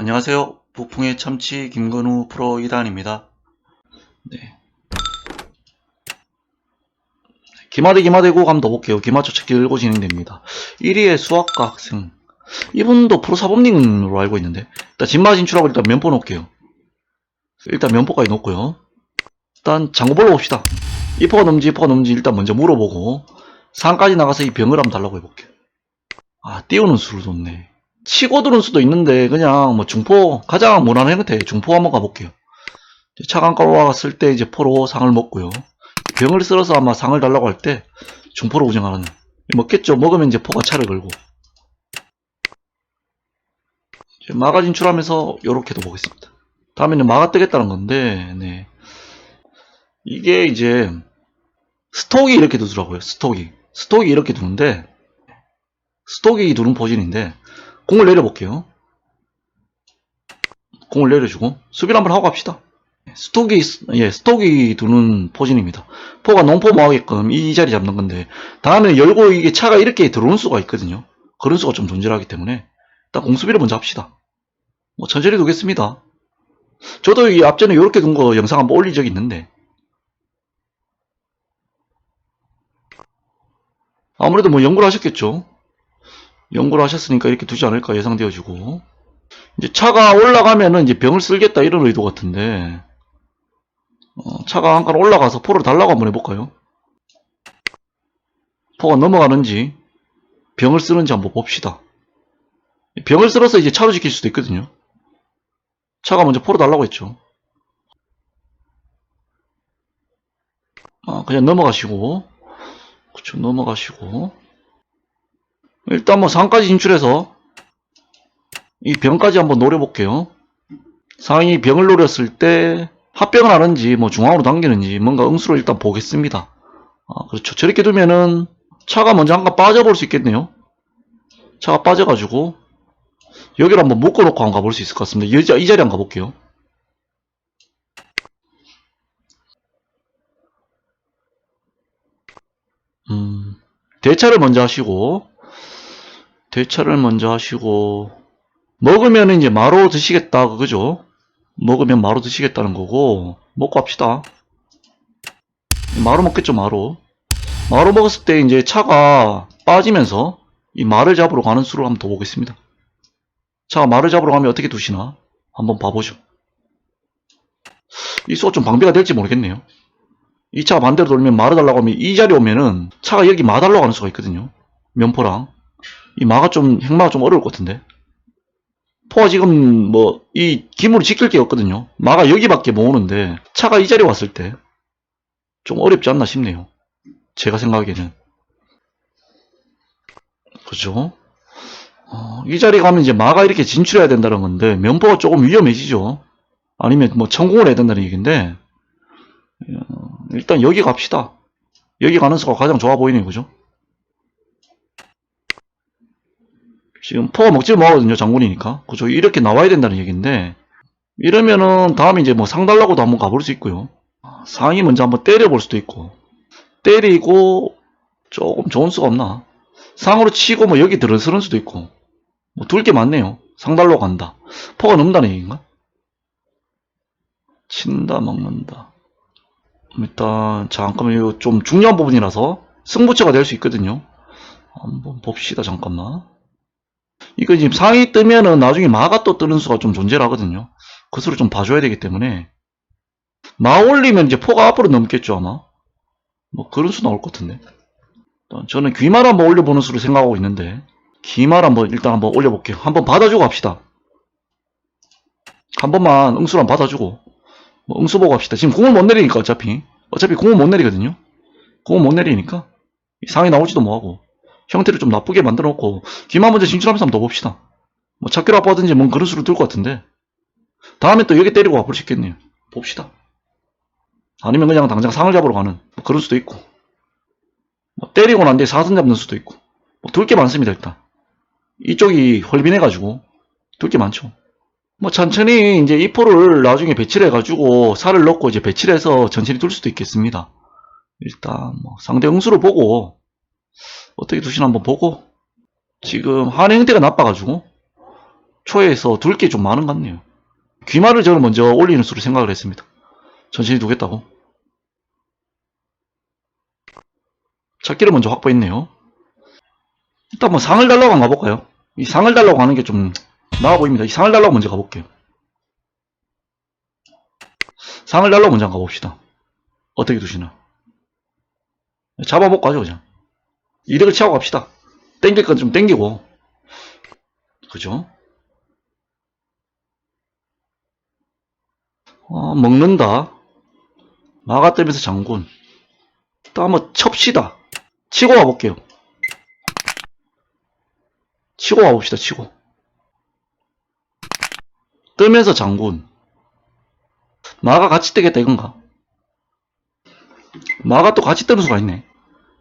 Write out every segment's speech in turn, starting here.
안녕하세요. 부풍의 참치 김건우 프로 2단입니다. 네. 기마대 기마대고 가면 더 볼게요. 기마초 찾기 들고 진행됩니다. 1위의 수학과 학생. 이분도 프로 사범님으로 알고 있는데. 일단 진마 진출하고 일단 면포 놓을게요. 일단 면포까지 놓고요. 일단 장고 볼러 봅시다. 이포가 넘지 이포가 넘지 일단 먼저 물어보고 상까지 나가서 이 병을 한번 달라고 해볼게요. 아 띄우는 수를 뒀네. 치고 들은 수도 있는데 그냥 뭐 중포 가장 무난한 형태 중포 한번 가볼게요. 차강가로 왔을 때 이제 포로 상을 먹고요. 병을 쓸어서 아마 상을 달라고 할 때 중포로 우정하는 먹겠죠. 먹으면 이제 포가 차를 걸고 마가 진출하면서 요렇게도 보겠습니다. 다음에는 마가 뜨겠다는 건데 네. 이게 이제 스톡이 이렇게 두더라고요. 스톡이 스톡이 이렇게 두는데 스톡이 두는 포진인데 공을 내려볼게요. 공을 내려주고 수비를 한번 하고 갑시다. 스톡이 예 스톡이 두는 포진입니다. 포가 농포 모하게끔 이 자리 잡는 건데 다음에 열고 이게 차가 이렇게 들어오는 수가 있거든요. 그런 수가 좀 존재하기 때문에 일단 공수비를 먼저 합시다. 뭐 천천히 두겠습니다. 저도 이 앞전에 이렇게 둔 거 영상 한번 올린 적이 있는데 아무래도 뭐 연구를 하셨겠죠. 연구를 하셨으니까 이렇게 두지 않을까 예상되어지고 이제 차가 올라가면은 이제 병을 쓸겠다 이런 의도 같은데 어, 차가 한 칸 올라가서 포를 달라고 한번 해볼까요? 포가 넘어가는지 병을 쓰는지 한번 봅시다. 병을 쓸어서 이제 차로 지킬 수도 있거든요. 차가 먼저 포로 달라고 했죠. 아, 그냥 넘어가시고 그쵸 넘어가시고 일단 뭐 상까지 진출해서 이 병까지 한번 노려볼게요. 상이 병을 노렸을 때 합병을 하는지 뭐 중앙으로 당기는지 뭔가 응수를 일단 보겠습니다. 아, 그렇죠. 저렇게 두면은 차가 먼저 한칸 빠져볼 수 있겠네요. 차가 빠져가지고 여기를 한번 묶어놓고 한번 가볼 수 있을 것 같습니다. 이, 자- 이 자리 한번 가볼게요. 음, 대차를 먼저 하시고 대차를 먼저 하시고 먹으면 이제 마로 드시겠다 그거죠? 먹으면 마로 드시겠다는 거고 먹고 합시다. 마로 먹겠죠 마로. 마로 먹었을 때 이제 차가 빠지면서 이 말을 잡으러 가는 수를 한번 더 보겠습니다. 차가 말을 잡으러 가면 어떻게 두시나? 한번 봐보죠. 이 수가 좀 방비가 될지 모르겠네요. 이 차가 반대로 돌면 말을 달라고 하면 이 자리 오면은 차가 여기 마달러 가는 수가 있거든요. 면포랑 이 마가 좀 행마가 좀 어려울 것 같은데? 포가 지금 뭐 이 기물을 지킬 게 없거든요. 마가 여기밖에 못 오는데 차가 이 자리에 왔을 때 좀 어렵지 않나 싶네요. 제가 생각하기에는. 그죠? 어, 이 자리에 가면 이제 마가 이렇게 진출해야 된다는 건데 면포가 조금 위험해지죠. 아니면 뭐 천공을 해야 된다는 얘기인데 어, 일단 여기 갑시다. 여기 가는 수가 가장 좋아 보이네요. 그죠 지금 포가 먹지를 못하거든요 장군이니까. 그죠 이렇게 나와야 된다는 얘기인데 이러면은 다음에 이제 뭐 상 달라고도 한번 가볼 수 있고요. 상이 먼저 한번 때려볼 수도 있고 때리고 조금 좋은 수가 없나. 상으로 치고 뭐 여기 들어서는 수도 있고 뭐 둘 게 많네요. 상달로 간다. 포가 넘다는 얘기인가? 친다 먹는다. 일단 잠깐만 이거 좀 중요한 부분이라서 승부처가 될 수 있거든요. 한번 봅시다 잠깐만 이거 지금 상이 뜨면은 나중에 마가 또 뜨는 수가 좀 존재를 하거든요. 그 수를 좀 봐줘야 되기 때문에 마 올리면 이제 포가 앞으로 넘겠죠 아마. 뭐 그런 수 나올 것 같은데. 일단 저는 귀말 한번 올려보는 수를 생각하고 있는데 귀말 한번 일단 한번 올려볼게요. 한번 받아주고 합시다. 한 번만 응수를 한번 받아주고 뭐 응수 보고 합시다. 지금 공을 못 내리니까 어차피 어차피 공을 못 내리거든요. 공을 못 내리니까 상이 나올지도 뭐하고 형태를 좀 나쁘게 만들어 놓고 기만 먼저 진출하면서 한번 더 봅시다. 뭐 찾기로 아빠든지 뭔 그런 수를 들것 같은데 다음에 또 여기 때리고 와볼 수 있겠네요. 봅시다. 아니면 그냥 당장 상을 잡으러 가는 뭐 그런 수도 있고 뭐 때리고 난 뒤에 사선 잡는 수도 있고 뭐 둘 게 많습니다 일단 이쪽이 헐빈해가지고 둘 게 많죠. 뭐 천천히 이제 이 포를 나중에 배치를 해가지고 살을 넣고 이제 배치를 해서 천천히 둘 수도 있겠습니다. 일단 뭐 상대 응수를 보고 어떻게 두시나 한번 보고 지금 한 형태가 나빠가지고 초에서 둘 게 좀 많은 것 같네요. 귀마를 저는 먼저 올리는 수로 생각을 했습니다. 천천히 두겠다고. 찾기를 먼저 확보했네요. 일단 뭐 상을 달라고 한번 가볼까요? 이 상을 달라고 하는 게 좀 나아 보입니다. 이 상을 달라고 먼저 가볼게요. 상을 달라고 먼저 가봅시다. 어떻게 두시나? 잡아먹고 가죠, 그냥. 이득을 취하고 갑시다. 땡길 건 좀 땡기고. 그죠? 어, 먹는다. 막아뜨면서 장군. 또 한번 첩시다. 치고 와볼게요. 치고 와봅시다, 치고. 뜨면서 장군. 마가 같이 뜨겠다, 이건가? 마가 또 같이 뜨는 수가 있네.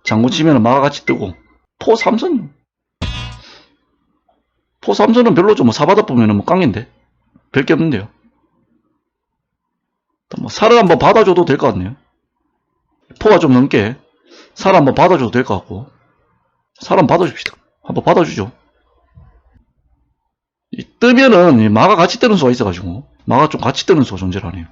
장군 치면은 마가 같이 뜨고. 포 삼선. 포 삼선은 별로죠. 뭐 사바다 보면은 뭐 깡인데. 별게 없는데요. 뭐 살을 한번 받아줘도 될 것 같네요. 포가 좀 넘게 살 한번 받아줘도 될 것 같고 살 한번 받아줍시다. 한번 받아주죠. 이 뜨면은 이 마가 같이 뜨는 수가 있어가지고 마가 좀 같이 뜨는 수가 존재를 하네요.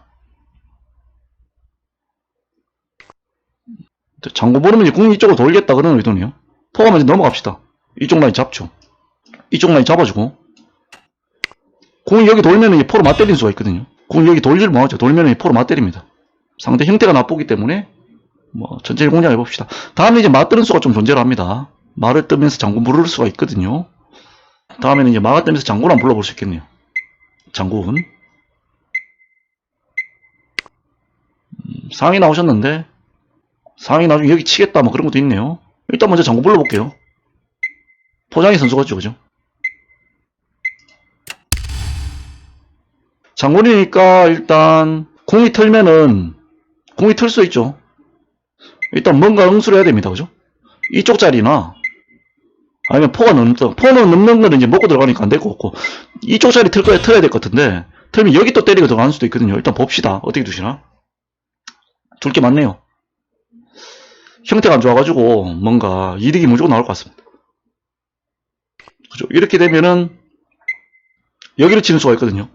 장고 모르면 궁 이쪽으로 돌겠다 그런 의도네요. 포가 먼저 넘어갑시다. 이쪽 라인 잡죠. 이쪽 라인 잡아주고 궁이 여기 돌면은 이 포로 맞때리는 수가 있거든요. 궁 여기 돌질 뭐하죠? 돌면은 이 포로 맞때립니다. 상대 형태가 나쁘기 때문에 뭐 천천히 공략해 봅시다. 다음에 이제 맞뜨는 수가 좀 존재를 합니다. 말을 뜨면서 장군 부를 수가 있거든요. 다음에는 이제 마가 뜨면서 장군 한번 불러볼 수 있겠네요. 장군. 음, 상이 나오셨는데 상이 나중에 여기 치겠다 뭐 그런 것도 있네요. 일단 먼저 장군 불러볼게요. 포장이 선수 같죠, 그죠? 장군이니까 일단 공이 틀면은 공이 틀 수 있죠. 일단 뭔가 응수를 해야 됩니다. 그죠? 이쪽 자리나 아니면 포가 넘는 포는 넘는 거는 이제 먹고 들어가니까 안 될 것 같고 이쪽 자리 틀 거야 틀어야 될 것 같은데 틀면 여기 또 때리고 들어가는 수도 있거든요. 일단 봅시다. 어떻게 두시나? 둘 게 많네요. 형태가 안 좋아가지고 뭔가 이득이 무조건 나올 것 같습니다. 그죠? 이렇게 되면은 여기를 치는 수가 있거든요.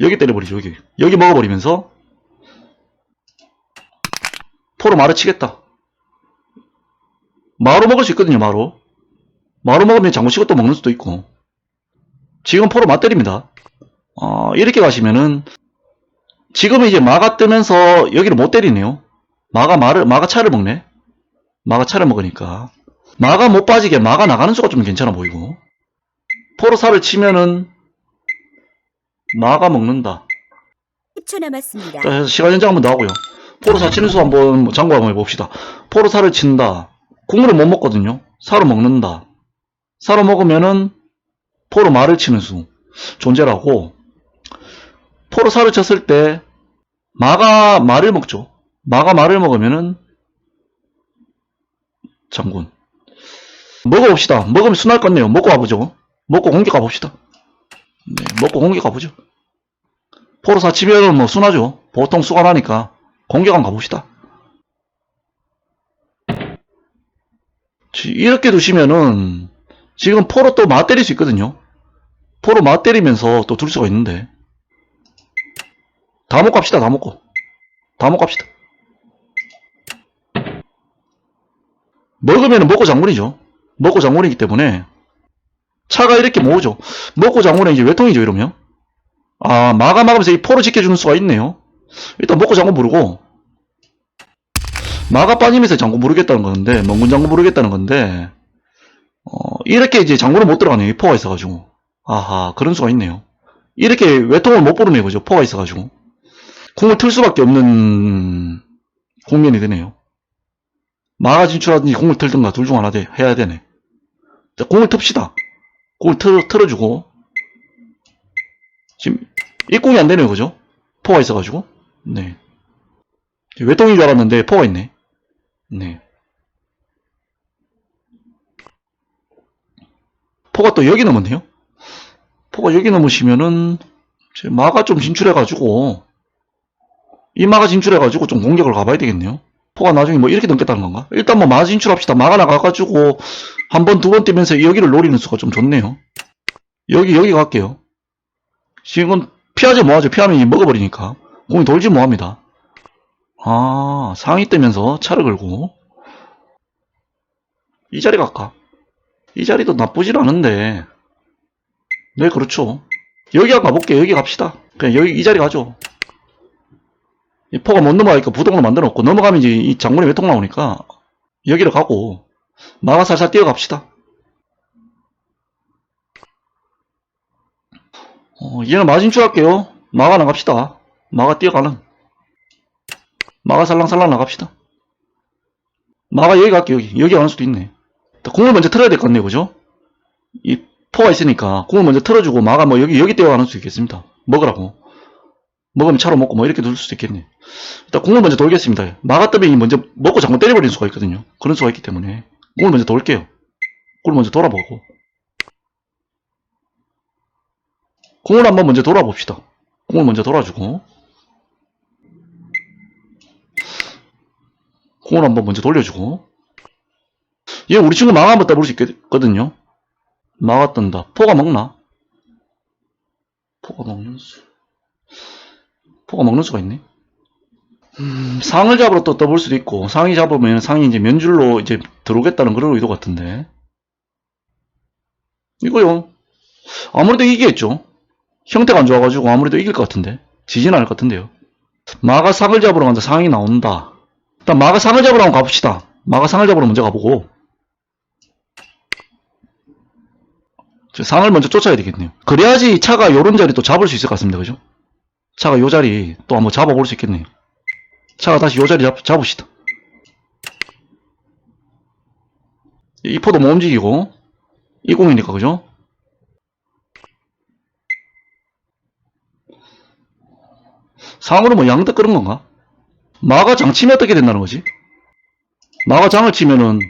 여기 때려버리죠. 여기 여기 먹어버리면서 포로 마루 치겠다. 마루 먹을 수 있거든요, 마루. 마루 먹으면 장구 치고 또 먹는 수도 있고. 지금 포로 맞때립니다. 어, 이렇게 가시면은, 지금은 이제 마가 뜨면서 여기를 못 때리네요. 마가 마를, 마가 차를 먹네. 마가 차를 먹으니까. 마가 못 빠지게 마가 나가는 수가 좀 괜찮아 보이고. 포로 살을 치면은, 마가 먹는다. 10초 남았습니다. 자, 시간 연장 한번 더 하고요. 포로사 치는 수 한번 뭐 장구 한번 해봅시다. 포로사를 친다. 국물을 못 먹거든요. 사로 먹는다. 사로 먹으면은 포로 말을 치는 수 존재라고. 포로 사를 쳤을 때 마가 말을 먹죠. 마가 말을 먹으면은 장군. 먹어봅시다. 먹으면 순할 것 같네요. 먹고 가보죠. 먹고 공격 가봅시다. 네, 먹고 공격 가보죠. 포로사 치면은 뭐 순하죠. 보통 수가 나니까 공격 한번 가봅시다. 지- 이렇게 두시면은 지금 포로 또 맞 때릴 수 있거든요. 포로 맞 때리면서 또 둘 수가 있는데 다 먹고 갑시다. 다 먹고 다 먹고 갑시다. 먹으면 먹고 장군이죠. 먹고 장군이기 때문에 차가 이렇게 모으죠. 먹고 장군은 이제 외통이죠 이러면. 아 마가 막으면서 이 포로 지켜주는 수가 있네요. 일단 먹고 장군 부르고 마가 빠지면서 장군 부르겠다는 건데 멍군 장군 부르겠다는 건데 어, 이렇게 이제 장군을 못 들어가네요 이 포가 있어가지고 아하 그런 수가 있네요 이렇게 외통을 못 부르네요 그죠 포가 있어가지고 공을 틀 수밖에 없는 국면이 되네요 마가 진출하든지 공을 틀든가 둘 중 하나 돼, 해야 되네. 자, 공을 틉시다. 공을 틀어, 틀어주고. 지금 입공이 안 되네요 그죠? 포가 있어가지고. 네. 외통인 줄 알았는데 포가 있네. 네. 포가 또 여기 넘었네요. 포가 여기 넘으시면은 제 마가 좀 진출해가지고 이 마가 진출해가지고 좀 공격을 가봐야 되겠네요 포가 나중에 뭐 이렇게 넘겠다는 건가 일단 뭐 마 진 출합시다 마가 나가가지고 한 번 두 번 뛰면서 여기를 노리는 수가 좀 좋네요 여기 여기 갈게요 지금 피하지 뭐하죠. 피하면 먹어버리니까. 공이 돌지 뭐합니다. 아, 상이 뜨면서 차를 걸고. 이 자리 갈까? 이 자리도 나쁘질 않은데. 네, 그렇죠. 여기 가볼게요. 여기 갑시다. 그냥 여기 이 자리 가죠. 이 포가 못 넘어가니까 부동으로 만들어 놓고 넘어가면 이제 이 장군이 외통 나오니까 여기로 가고 마가 살살 뛰어갑시다. 어, 얘는 마진줄 할게요. 마가 나갑시다. 마가 뛰어가는. 마가 살랑살랑 나갑시다. 마가 여기 갈게요. 여기. 여기 가는 수도 있네. 공을 먼저 틀어야 될 것 같네요. 그죠? 이 포가 있으니까 공을 먼저 틀어주고 마가 뭐 여기 여기 뛰어가는 수도 있겠습니다. 먹으라고. 먹으면 차로 먹고 뭐 이렇게 둘 수도 있겠네. 일단 공을 먼저 돌겠습니다. 마가 뜨면 먼저 먹고 장군 때려버리는 수가 있거든요. 그런 수가 있기 때문에 공을 먼저 돌게요. 공을 먼저 돌아보고 공을 한번 먼저 돌아봅시다. 공을 먼저 돌아주고 공을 한번 먼저 돌려주고 얘 우리 친구 마가 한번 떠볼 수 있거든요. 뜬다. 포가 먹나? 포가 먹는 수. 포가 먹는 수가 있네. 음, 상을 잡으러 또 떠볼 수도 있고, 상이 잡으면 상이 이제 면줄로 이제 들어오겠다는 그런 의도 같은데. 이거요. 아무래도 이기겠죠. 형태가 안 좋아가지고 아무래도 이길 것 같은데. 지진 않을 것 같은데요. 마가 상을 잡으러 간다. 상이 나온다. 일단 마가 상을 잡으러 한번 가봅시다. 마가 상을 잡으러 먼저 가보고. 저 상을 먼저 쫓아야 되겠네요. 그래야지 차가 요런 자리 또 잡을 수 있을 것 같습니다. 그죠? 차가 요 자리 또 한번 잡아볼 수 있겠네요. 차가 다시 요 자리 잡, 잡읍시다. 이 포도 못 움직이고, 이 공이니까, 그죠? 상으로 뭐 양득 끄는 건가? 마가 장 치면 어떻게 된다는 거지? 마가 장을 치면은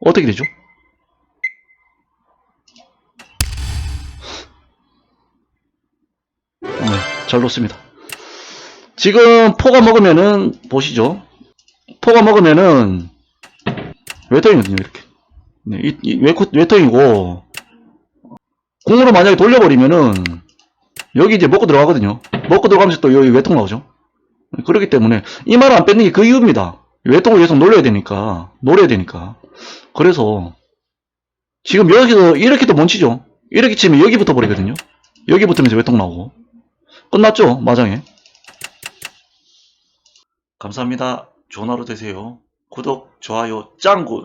어떻게 되죠? 잘 놓습니다. 지금 포가 먹으면은 보시죠. 포가 먹으면은 외통이거든요 이렇게. 네, 이, 이 외코, 외통이고 공으로 만약에 돌려버리면은 여기 이제 먹고 들어가거든요. 먹고 들어가면서 또 여기 외통 나오죠. 그렇기 때문에 이 말을 안 뺏는 게 그 이유입니다. 외통을 계속 놀려야 되니까 노려야 되니까. 그래서 지금 여기도 이렇게도 못 치죠. 이렇게 치면 여기 붙어 버리거든요. 여기 붙으면서 외통 나오고 끝났죠 마장에. 감사합니다. 좋은 하루 되세요. 구독, 좋아요, 짱구.